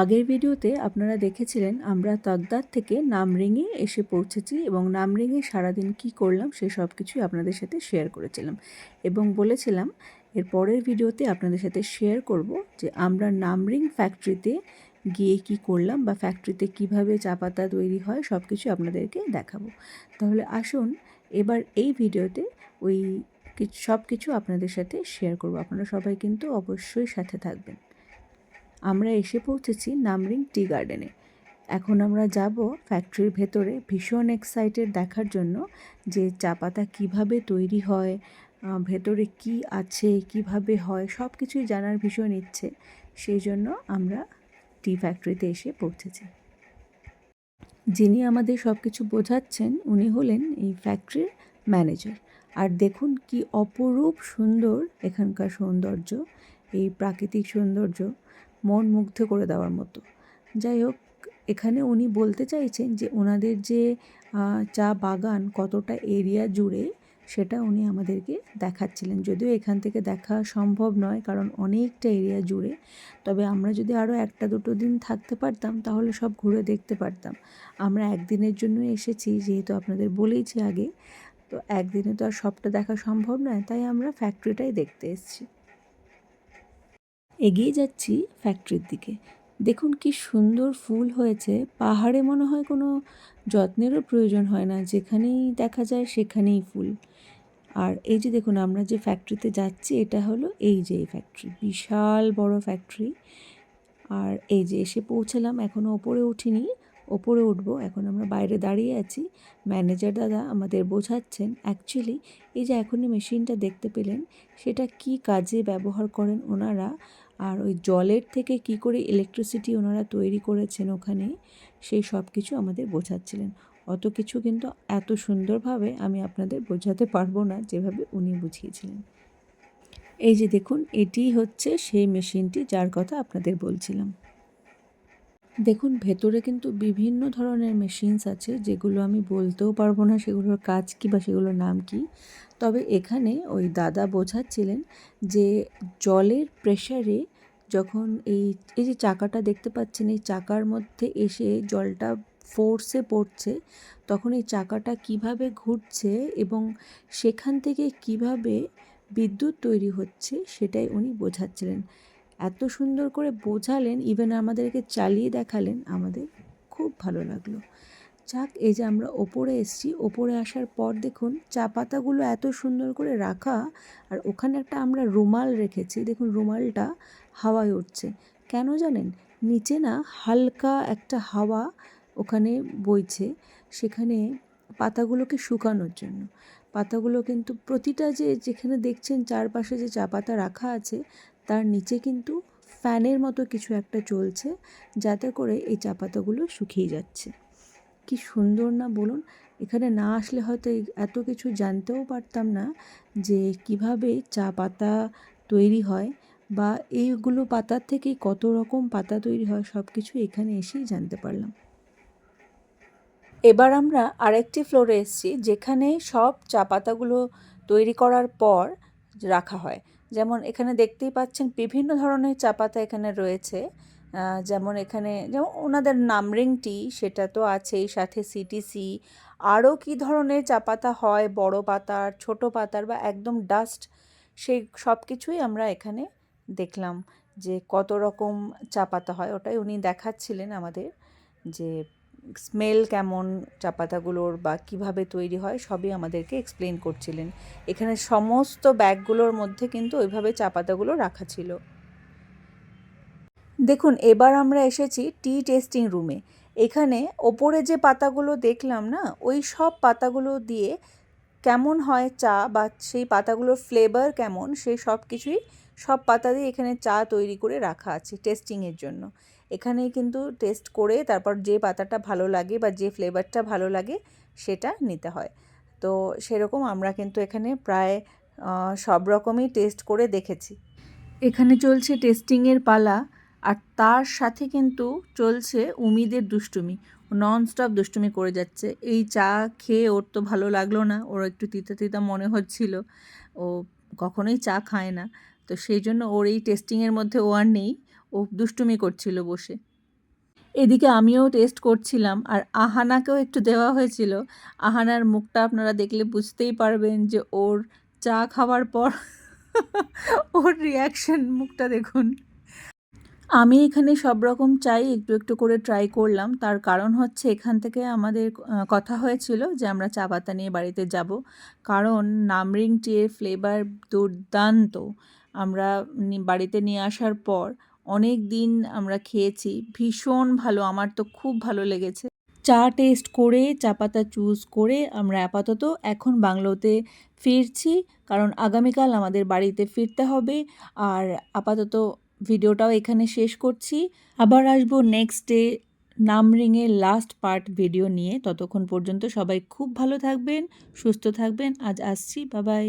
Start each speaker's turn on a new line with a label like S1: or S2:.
S1: আগের ভিডিওতে আপনারা দেখেছিলেন আমরা তাকদার থেকে নামরিংয়ে এসে পৌঁছেছি এবং নামরিংয়ে সারাদিন কি করলাম সে সব কিছুই আপনাদের সাথে শেয়ার করেছিলাম। এবং বলেছিলাম, এর পরের ভিডিওতে আপনাদের সাথে শেয়ার করব যে আমরা নামরিং ফ্যাক্টরিতে গিয়ে কি করলাম বা ফ্যাক্টরিতে কীভাবে চা পাতা তৈরি হয় সব কিছু আপনাদেরকে দেখাবো। তাহলে আসুন এবার এই ভিডিওতে ওই সব কিছু আপনাদের সাথে শেয়ার করব। আপনারা সবাই কিন্তু অবশ্যই সাথে থাকবেন। আমরা এসে পৌঁছেছি নামরিং টি গার্ডেনে। এখন আমরা যাব ফ্যাক্টরির ভেতরে। ভীষণ এক্সাইটেড দেখার জন্য যে চা পাতা কীভাবে তৈরি হয় ভেতরে কি আছে, কীভাবে হয় সব কিছুই জানার ভীষণ ইচ্ছে। সেই জন্য আমরা টি ফ্যাক্টরিতে এসে পৌঁছেছি। যিনি আমাদের সব কিছু বোঝাচ্ছেন, উনি হলেন এই ফ্যাক্টরির ম্যানেজার। আর দেখুন কি অপরূপ সুন্দর এখানকার সৌন্দর্য, এই প্রাকৃতিক সৌন্দর্য। মন মুগ্ধ করে দেওয়ার মতো। যাই হোক, এখানে উনি বলতে চাইছেন যে ওনাদের যে চা বাগান কতটা এরিয়া জুড়ে সেটা উনি আমাদেরকে দেখাচ্ছিলেন। যদিও এখান থেকে দেখা সম্ভব নয় কারণ অনেকটা এরিয়া জুড়ে। তবে আমরা যদি আরও একটা দুটো দিন থাকতে পারতাম তাহলে সব ঘুরে দেখতে পারতাম। আমরা একদিনের জন্য এসেছি যেহেতু আপনাদের বলেইছি আগে। তো একদিনে তো আর সবটা দেখা সম্ভব নয়, তাই আমরা ফ্যাক্টরিটাই দেখতে এসেছি। এগিয়ে যাচ্ছি ফ্যাক্টরির দিকে। দেখুন কি সুন্দর ফুল হয়েছে। পাহাড়ে মনে হয় কোনো যত্নেরও প্রয়োজন হয় না। যেখানেই দেখা যায় সেখানেই ফুল। আর এই যে দেখুন, আমরা যে ফ্যাক্টরিতে যাচ্ছি, এটা হলো এই যে এই ফ্যাক্টরি বিশাল বড় ফ্যাক্টরি আর এই যে এসে পৌঁছালাম এখনও ওপরে উঠিনি, ওপরে উঠবো। এখন আমরা বাইরে দাঁড়িয়ে আছি। ম্যানেজার দাদা আমাদের বোঝাচ্ছেন অ্যাকচুয়ালি এই যে এখনই মেশিনটা দেখতে পেলেন, সেটা কি কাজে ব্যবহার করেন ওনারা? আর ওই জলের থেকে কি করে ইলেকট্রিসিটি ওনারা তৈরি করেছেন ওখানে, সেই সব কিছু আমাদের বোঝাচ্ছিলেন। অত কিছু কিন্তু এত সুন্দরভাবে আমি আপনাদের বোঝাতে পারব না যেভাবে উনি বুঝিয়েছিলেন। এই যে দেখুন, এটি হচ্ছে সেই মেশিনটি যার কথা আপনাদের বলছিলাম। দেখুন, ভেতরে কিন্তু বিভিন্ন ধরনের মেশিনস আছে যেগুলো আমি বলতেও পারব না সেগুলোর কাজ কী বা সেগুলোর নাম কি। তবে এখানে ওই দাদা বোঝাচ্ছিলেন যে জলের প্রেশারে যখন এই এই যে চাকাটা দেখতে পাচ্ছেন, এই চাকার মধ্যে এসে জলটা ফোর্সে পড়ছে, তখন এই চাকাটা কীভাবে ঘুরছে এবং সেখান থেকে কীভাবে বিদ্যুৎ তৈরি হচ্ছে সেটাই উনি বোঝাচ্ছিলেন। এত সুন্দর করে বোঝালেন ইভেন আমাদেরকে চালিয়ে দেখালেন, আমাদের খুব ভালো লাগল। যাক, এই যে আমরা ওপরে এসছি, ওপরে আসার পর দেখুন, চা পাতাগুলো এত সুন্দর করে রাখা, আর ওখানে একটা আমরা রুমাল রেখেছি, দেখুন রুমালটা হাওয়ায় উঠছে। কেন জানেন? নিচে না হালকা একটা হাওয়া ওখানে বইছে, সেখানে পাতাগুলোকে শুকানোর জন্য। পাতাগুলো কিন্তু প্রতিটা যে যেখানে দেখছেন, চারপাশে যে চা পাতা রাখা আছে তার নিচে কিন্তু ফ্যানের মতো কিছু একটা চলছে, যাতে করে এই চা পাতাগুলো শুকিয়ে যাচ্ছে। কি সুন্দর না বলুন? এখানে না আসলে হয়তো এত কিছু জানতেও পারতাম না যে কীভাবে চা পাতা তৈরি হয় বা এইগুলো পাতার থেকে কত রকম পাতা তৈরি হয় সব কিছু এখানে এসেই জানতে পারলাম। এবার আমরা আরেকটি ফ্লোরে এসেছি, যেখানে সব চা পাতাগুলো তৈরি করার পর রাখা হয়। যেমন এখানে দেখতেই পাচ্ছেন বিভিন্ন ধরনের চা পাতা এখানে রয়েছে। যেমন এখানে, যেমন ওনাদের নামরিং টি সেটা তো আছেই, সাথে সিটিসি আরও কী ধরনের চা পাতা হয়, বড় পাতার, ছোট পাতার বা একদম ডাস্ট সেই সব কিছুই আমরা এখানে দেখলাম যে কত রকম চা পাতা হয়। ওটাই উনি দেখাচ্ছিলেন আমাদের যে স্মেল কেমন চা পাতাগুলোর বা কীভাবে তৈরি হয় সবই আমাদেরকে এক্সপ্লেন করছিলেন। এখানে সমস্ত ব্যাগগুলোর মধ্যে কিন্তু ওইভাবে চা পাতাগুলো রাখা ছিল। দেখুন, এবার আমরা এসেছি টি টেস্টিং রুমে। এখানে ওপরে যে পাতাগুলো দেখলাম না, ওই সব পাতাগুলো দিয়ে কেমন হয় চা বা সেই পাতাগুলোর ফ্লেভার কেমন, সেই সব কিছুই সব পাতা দিয়ে এখানে চা তৈরি করে রাখা আছে টেস্টিংয়ের জন্য। এখানেই কিন্তু টেস্ট করে তারপর যে পাতাটা ভালো লাগে বা যে ফ্লেভারটা ভালো লাগে সেটা নিতে হয়। তো সেরকম আমরা কিন্তু এখানে প্রায় সব রকমই টেস্ট করে দেখেছি। এখানে চলছে টেস্টিংয়ের পালা আর তার সাথে কিন্তু চলছে উমিদের দুষ্টুমি। নন স্টপ দুষ্টুমি করে যাচ্ছে। এই চা খেয়ে ওর তো ভালো লাগল না, ওর একটু তিতা তিতা মনে হচ্ছিল। ও কখনোই চা খায় না। তো সেই জন্য ওর এই টেস্টিংয়ের মধ্যে ও আর নেই। ও দুষ্টুমি করছিল বসে। এদিকে আমিও টেস্ট করছিলাম আর আহানাকেও একটু দেওয়া হয়েছিল। আহানার মুখটা আপনারা দেখলে বুঝতেই পারবেন যে ওর চা খাওয়ার পর ওর রিয়াকশন মুখটা দেখুন। আমি এখানে সব রকম চাই একটু একটু করে ট্রাই করলাম। তার কারণ হচ্ছে এখান থেকে আমাদের কথা হয়েছিল যে আমরা চা পাতা নিয়ে বাড়িতে যাব। কারণ নামরিং টিয়ের ফ্লেভার দুর্দান্ত। আমরা বাড়িতে নিয়ে আসার পর অনেক দিন আমরা খেয়েছি। ভীষণ ভালো, আমার তো খুব ভালো লেগেছে। চা টেস্ট করে, চা পাতা চুজ করে আমরা আপাতত এখন বাংলোতে ফিরছি, কারণ আগামীকাল আমাদের বাড়িতে ফিরতে হবে। আর আপাতত ভিডিওটাও এখানে শেষ করছি। আবার আসব নেক্সট ডে নামরিংয়ের লাস্ট পার্ট ভিডিও নিয়ে। ততক্ষণ পর্যন্ত সবাই খুব ভালো থাকবেন, সুস্থ থাকবেন। আজ আসছি বাবাই